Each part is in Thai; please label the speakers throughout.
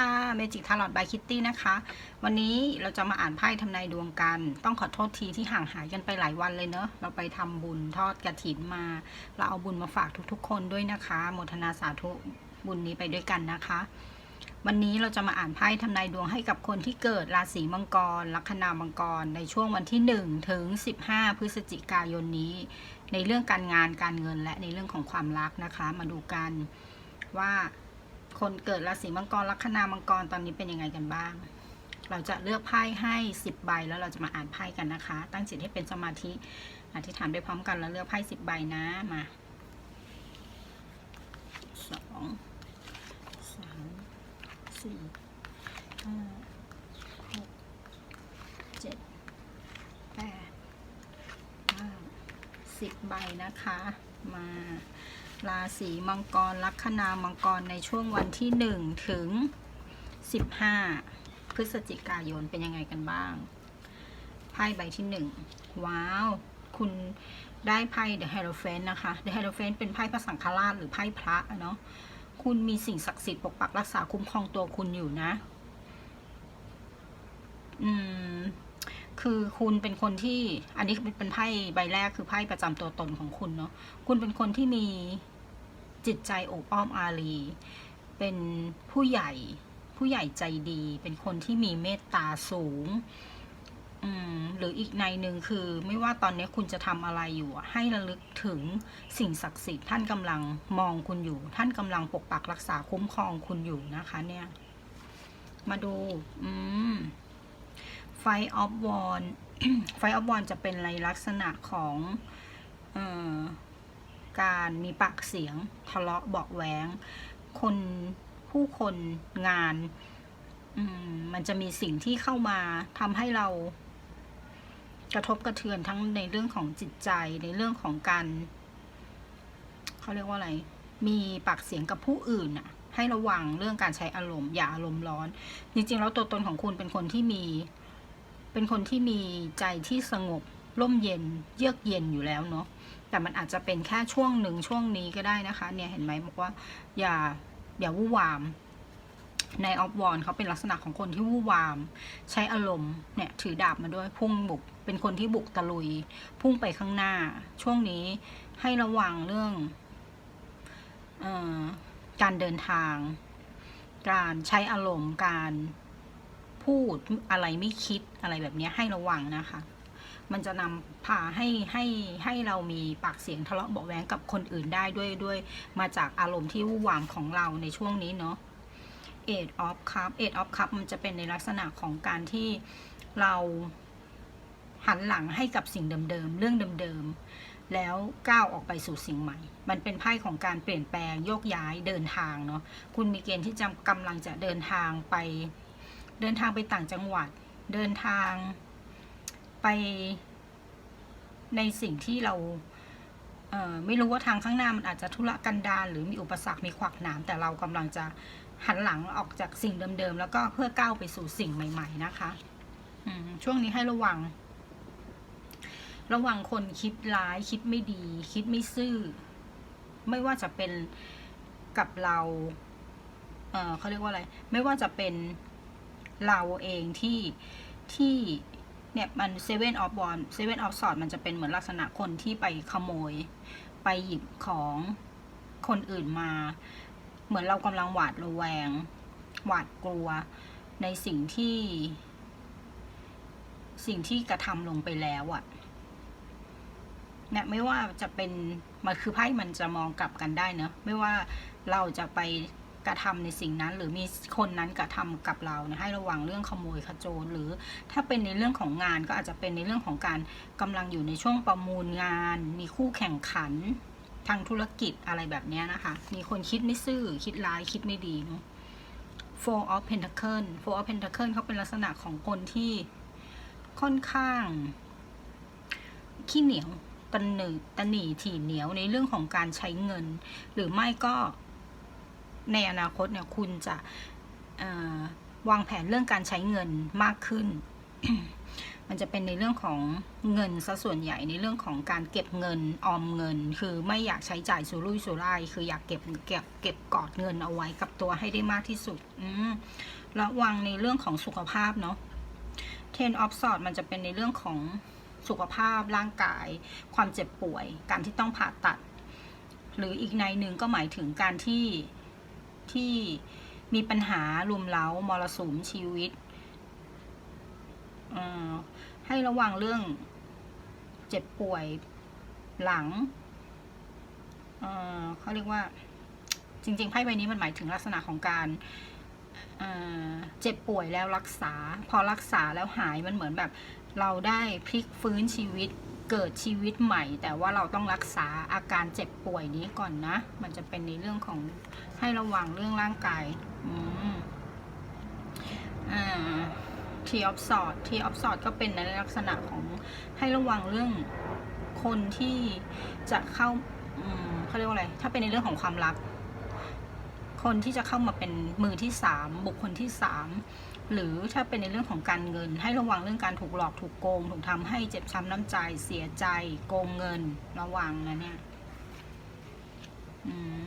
Speaker 1: ค่ะเมจิกทาร์ลอตบายคิตตี้นะคะ วันนี้เราจะมาอ่านไพ่ทำนายดวงกัน ต้องขอโทษทีที่ห่างหายกันไปหลายวันเลยเนอะเราไปทำบุญทอดกระถินมา เราเอาบุญมาฝากทุกๆ คนด้วยนะคะโมทนาสาธุบุญนี้ไปด้วยกันนะคะ วันนี้เราจะมาอ่านไพ่ทำนายดวงให้กับคนที่เกิดราศีมังกร ลัคนามังกร ในช่วงวันที่1ถึง15 พฤศจิกายนนี้ ในเรื่องการงานการเงินและในเรื่องของความรักนะคะ มาดูกันว่า คนเกิดราศีมังกรลัคนามังกรตอนนี้เป็นยังไงกันบ้าง เราจะเลือกไพ่ให้ 10 ใบแล้วเราจะมาอ่านไพ่กันนะคะ ตั้งจิตให้เป็นสมาธิอธิษฐานไปพร้อมกันแล้วเลือกไพ่10ใบนะมาสองสามสี่ห้าหกเจ็ดแปดเก้าสิบใบนะคะมา ราศีมังกรลัคนามังกรในช่วงวันที่หนึ่งถึงสิบห้าพฤศจิกายนเป็นยังไงกันบ้างไพ่ใบที่หนึ่งว้าว คุณได้ไพ่ The Hierophant นะคะ The Hierophant เป็นไพ่พระสังฆราชหรือไพ่พระเนาะคุณมีสิ่งศักดิ์สิทธิ์ปกปักรักษาคุ้มครองตัวคุณอยู่นะ อืม คือคุณเป็นคนที่ อันนี้เป็นไพ่ใบแรกคือไพ่ประจำตัวตนของคุณเนาะ คุณเป็นคนที่มี จิตใจโอบอ้อมอารี เป็นผู้ใหญ่ผู้ใหญ่ใจดี เป็นคนที่มีเมตตาสูงหรืออีกในหนึ่งคือไม่ว่าตอนนี้คุณจะทำอะไรอยู่ ให้ระลึกถึงสิ่งศักดิ์สิทธิ์ท่านกำลังมองคุณอยู่ ท่านกำลังปกปักรักษาคุ้มครองคุณอยู่นะคะ เนี่ย มาดูไฟออฟวอนไฟออฟวอนจะเป็นในลักษณะของอ การมีปากเสียงทะเลาะบาะแวงคนผู้คนงานมมันจะมีสิ่งที่เข้ามาทำให้เรา กระทบกระเทือนทั้งในเรื่องของจิตใจในเรื่องของการเขาเรียกว่าอะไร มีปากเสียงกับผู้อื่นน่ะให้ระวังเรื่องการใช้อารมณ์อย่าอารมณ์ร้อน จริงๆ แล้วตัวตนของคุณเป็นคนที่มี เป็นคนที่มีใจที่สงบร่มเย็น เยือกเย็นอยู่แล้วเนาะ แต่มันอาจจะเป็นแค่ช่วงหนึ่งช่วงนี้ก็ได้นะคะ เนี่ยเห็นไหมบอกว่าอย่าอย่าวู่วามในออฟวอนเขาเป็นลักษณะของคนที่วู่วาม ใช้อารมณ์เนี่ยถือดาบมาด้วยพุ่งบุก เป็นคนที่บุกตะลุย พุ่งไปข้างหน้า ช่วงนี้ให้ระวังเรื่องออการเดินทาง การใช้อารมณ์การพูดอะไรไม่คิดอะไรแบบนี้ให้ระวังนะคะ มันจะนำพาให้ให้ให้เรามีปากเสียงทะเลาะเบาะแว้งกับคนอื่นได้ด้วยด้วย มาจากอารมณ์ที่วู่นวามของเราในช่วงนี้เนาะ Eight of Cup Eight of Cup มันจะเป็นในลักษณะของการที่เราหันหลังให้กับสิ่งเดิมๆ เรื่องเดิมๆ แล้วก้าวออกไปสู่สิ่งใหม่ มันเป็นไพ่ของการเปลี่ยนแปลงโยกย้ายเดินทางเนาะ คุณมีเกณฑ์ที่จะกำลังจะเดินทางไป เดินทางไปต่างจังหวัด เดินทาง ไปในสิ่งที่เราเไม่รู้ว่าทางข้างหน้ามันอาจจะทุรกันดารหรือมีอุปสรรคมีขวากหนาม แต่เรากำลังจะหันหลังออกจากสิ่งเดิมๆ แล้วก็เพื่อก้าวไปสู่สิ่งใหม่ ๆ นะคะช่วงนี้ให้ระวัง ระวังคนคิดร้ายคิดไม่ดี คิดไม่ซื่อ ไม่ว่าจะเป็นกับเราเเขาเรียกว่าอะไร ไม่ว่าจะเป็นเราเองที่ที่ เนี่ยมันเซเว่นออฟบอลเซเว่นออฟสอดมันจะเป็นเหมือนลักษณะคนที่ไปขโมย ไปหยิบของคนอื่นมา เหมือนเรากำลังหวาดระแวง หวาดกลัวในสิ่งที่ สิ่งที่กระทำลงไปแล้วอะเนี่ยไม่ว่าจะเป็นมันคือไพ่มันจะมองกลับกันได้เนอะไม่ว่าเราจะไป กระทำในสิ่งนั้น หรือมีคนนั้นกระทำกับเราเนี่ยให้ระวังเรื่องขโมยขโจรหรือถ้าเป็นในเรื่องของงานก็อาจจะเป็นในเรื่องของการกำลังอยู่ในช่วงประมูลงาน มีคู่แข่งขันทางธุรกิจอะไรแบบนี้นะคะ มีคนคิดไม่ซื่อคิดร้ายคิดไม่ดีเนาะ Four of Pentacle Four of Pentacle เขาเป็นลักษณะของคนที่ค่อนข้าง ขี้เหนียวตันหนืตันหนีถี่เหนียวในเรื่องของการใช้เงิน หรือไม่ก็ ในอนาคตเนี่ยคุณจะวางแผนเรื่องการใช้เงินมากขึ้น มันจะเป็นในเรื่องของเงินซะส่วนใหญ่ในเรื่องของการเก็บเงินออมเงิน คือไม่อยากใช้จ่ายสุรุ่ยสุร่าย คืออยากเก็บเก็บเก็บกอดเงินเอาไว้กับตัวให้ได้มากที่สุดอระวังในเรื่องของสุขภาพเนาะ Ten of Swords มันจะเป็นในเรื่องของสุขภาพร่างกาย ความเจ็บป่วย การที่ต้องผ่าตัด หรืออีกในหนึ่งก็หมายถึงการที่ ที่มีปัญหารุมเร้ามรสุมชีวิต ให้ระวังเรื่องเจ็บป่วยหลังเขาเรียกว่าจริงๆไพ่ใบนี้มันหมายถึงลักษณะของการเจ็บป่วยแล้วรักษา พอรักษาแล้วหายมันเหมือนแบบเราได้พลิกฟื้นชีวิต เกิดชีวิตใหม่ แต่ว่าเราต้องรักษาอาการเจ็บป่วยนี้ก่อนนะ มันจะเป็นในเรื่องของให้ระวังเรื่องร่างกายอืมอ่าทีออฟสอดทีออฟสอดก็เป็นในลักษณะของให้ระวังเรื่องคนที่จะเข้าเขาเรียกว่าอะไร ถ้าเป็นในเรื่องของความรัก คนที่จะเข้ามาเป็นมือที่สามบุคคลที่สาม หรือถ้าเป็นในเรื่องของการเงิน ให้ระวังเรื่องการถูกหลอกถูกโกง ถูกทำให้เจ็บช้ำน้ำใจ เสียใจ โกงเงิน ระวังนะเนี่ยอืม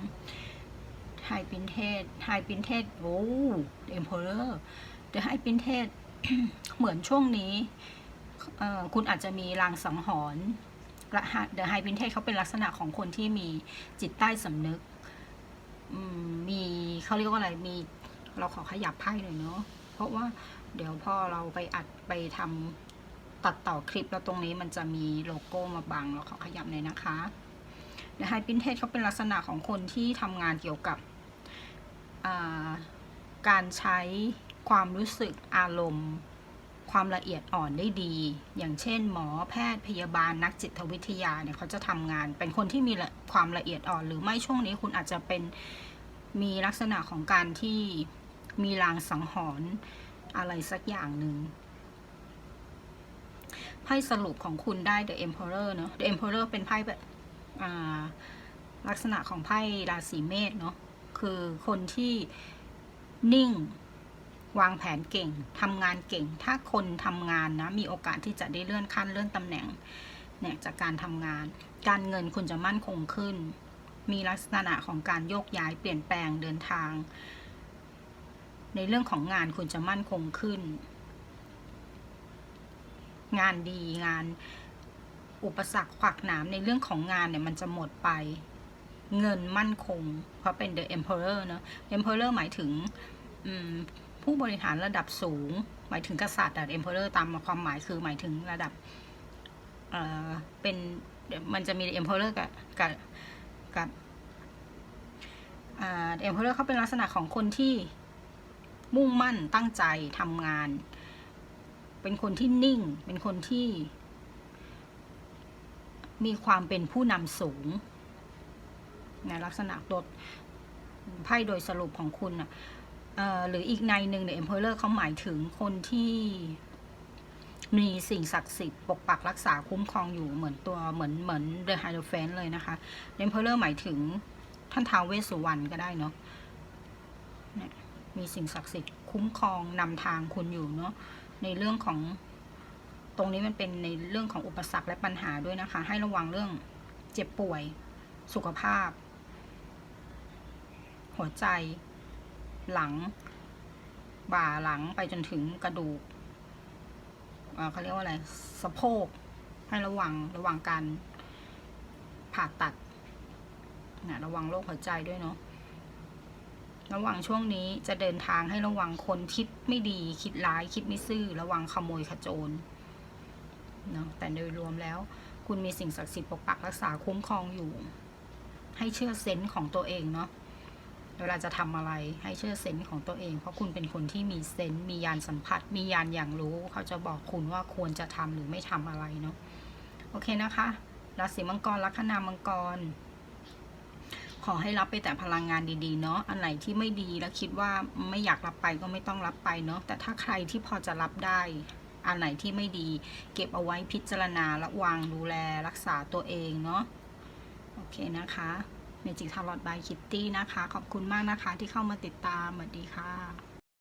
Speaker 1: ไฮปินเทสไฮปินเทสโอ้เอ็มเพอเรอร์เดอะไฮปินเทสเหมือนช่วงนี้คุณอาจจะมีลางสังหรณ์เดอะไฮปินเทสเขาเป็นลักษณะของคนที่มีจิตใต้สำนึก มีเขาเรียกว่าอะไร มีเราขอขยับไพ่หน่อยเนาะ ราะว่าเดี๋ยวพอเราไปอัดไปทำตัดต่อคลิปแล้วตรงนี้มันจะมีโลโก้มาบังเราขอขยับหน่อยนะคะในไฮปินเทสเขาเป็นลักษณะของคนที่ทำงานเกี่ยวกับการใช้ความรู้สึกอารมณ์ ความละเอียดอ่อนได้ดี อย่างเช่น หมอแพทย์พยาบาลนักจิตวิทยาเนี่ยเขาจะทำงาน เป็นคนที่มีความละเอียดอ่อน หรือไม่ช่วงนี้คุณอาจจะเป็นมีลักษณะของการที่ มีลางสังหรณ์อะไรสักอย่างหนึ่งไพ่สรุปของคุณได้ The Emperor เนอะ The Emperor เป็นไพ่แบบลักษณะของไพ่ราศีเมษเนาะคือคนที่นิ่งวางแผนเก่งทำงานเก่ง ถ้าคนทำงานนะ มีโอกาสที่จะได้เลื่อนขั้นเลื่อนตำแหน่งเนี่ยจากการทำงาน การเงินคุณจะมั่นคงขึ้น มีลักษณะของการโยกย้ายเปลี่ยนแปลงเดินทาง ในเรื่องของงานคุณจะมั่นคงขึ้น งานดีงานอุปสรรคขวักหนามในเรื่องของงานเนี่ยมันจะหมดไป เงินมั่นคง เพราะเป็น the emperor เนอะ emperor หมายถึงผู้บริหารระดับสูง หมายถึงกษัตริย์แต่ emperor ตามความหมายคือหมายถึงระดับเออเป็นมันจะมี emperor กับกับกับ emperor เขาเป็นลักษณะของคนที่ มุ่งมั่นตั้งใจทำงาน เป็นคนที่นิ่ง เป็นคนที่ มีความเป็นผู้นำสูง ในลักษณะตัวไพ่โดยสรุปของคุณอะหรืออีกในหนึ่งเนี่ย Emperor เขาหมายถึงคนที่มีสิ่งศักดิ์สิทธิ์ปกปักรักษาคุ้มครองอยู่เหมือนตัวเหมือนเหมือน The Hierophant เลยนะคะ Emperor หมายถึงท่านท้าวเวสสุวรรณก็ได้เนาะ มีสิ่งศักดิ์สิทธิ์คุ้มครองนำทางคุณอยู่เนาะในเรื่องของตรงนี้มันเป็นในเรื่องของอุปสรรคและปัญหาด้วยนะคะ ให้ระวังเรื่องเจ็บป่วยสุขภาพ หัวใจ หลัง บ่าหลังไปจนถึงกระดูกเอ่อเขาเรียกว่าอะไรสะโพก ให้ระวังระวังการผ่าตัดนะระวังโรคหัวใจด้วยเนาะ ระวังช่วงนี้จะเดินทางให้ระวังคนคิดไม่ดีคิดร้ายคิดไม่ซื่อ ระวังขโมยขโจรเนาะแต่โดยรวมแล้ว คุณมีสิ่งศักดิ์สิทธิ์ปกปักรักษาคุ้มครองอยู่ ให้เชื่อเซนส์ของตัวเองเนาะเวลาจะทำอะไรให้เชื่อเซนส์ของตัวเอง เพราะคุณเป็นคนที่มีเซนส์มียานสัมผัส มียานอย่างรู้ เขาจะบอกคุณว่าควรจะทำหรือไม่ทำอะไรเนาะโอเคนะคะราศีมังกรลัคนามังกร ขอให้รับไปแต่พลังงานดีๆเนาะ อันไหนที่ไม่ดีแล้วคิดว่าไม่อยากรับไปก็ไม่ต้องรับไปเนาะ แต่ถ้าใครที่พอจะรับได้ อันไหนที่ไม่ดี เก็บเอาไว้พิจารณาระวังดูแลรักษาตัวเองเนาะ โอเคนะคะเมจิกทาร์ลอตบายคิตตี้นะคะ ขอบคุณมากนะคะที่เข้ามาติดตามสวัสดีค่ะ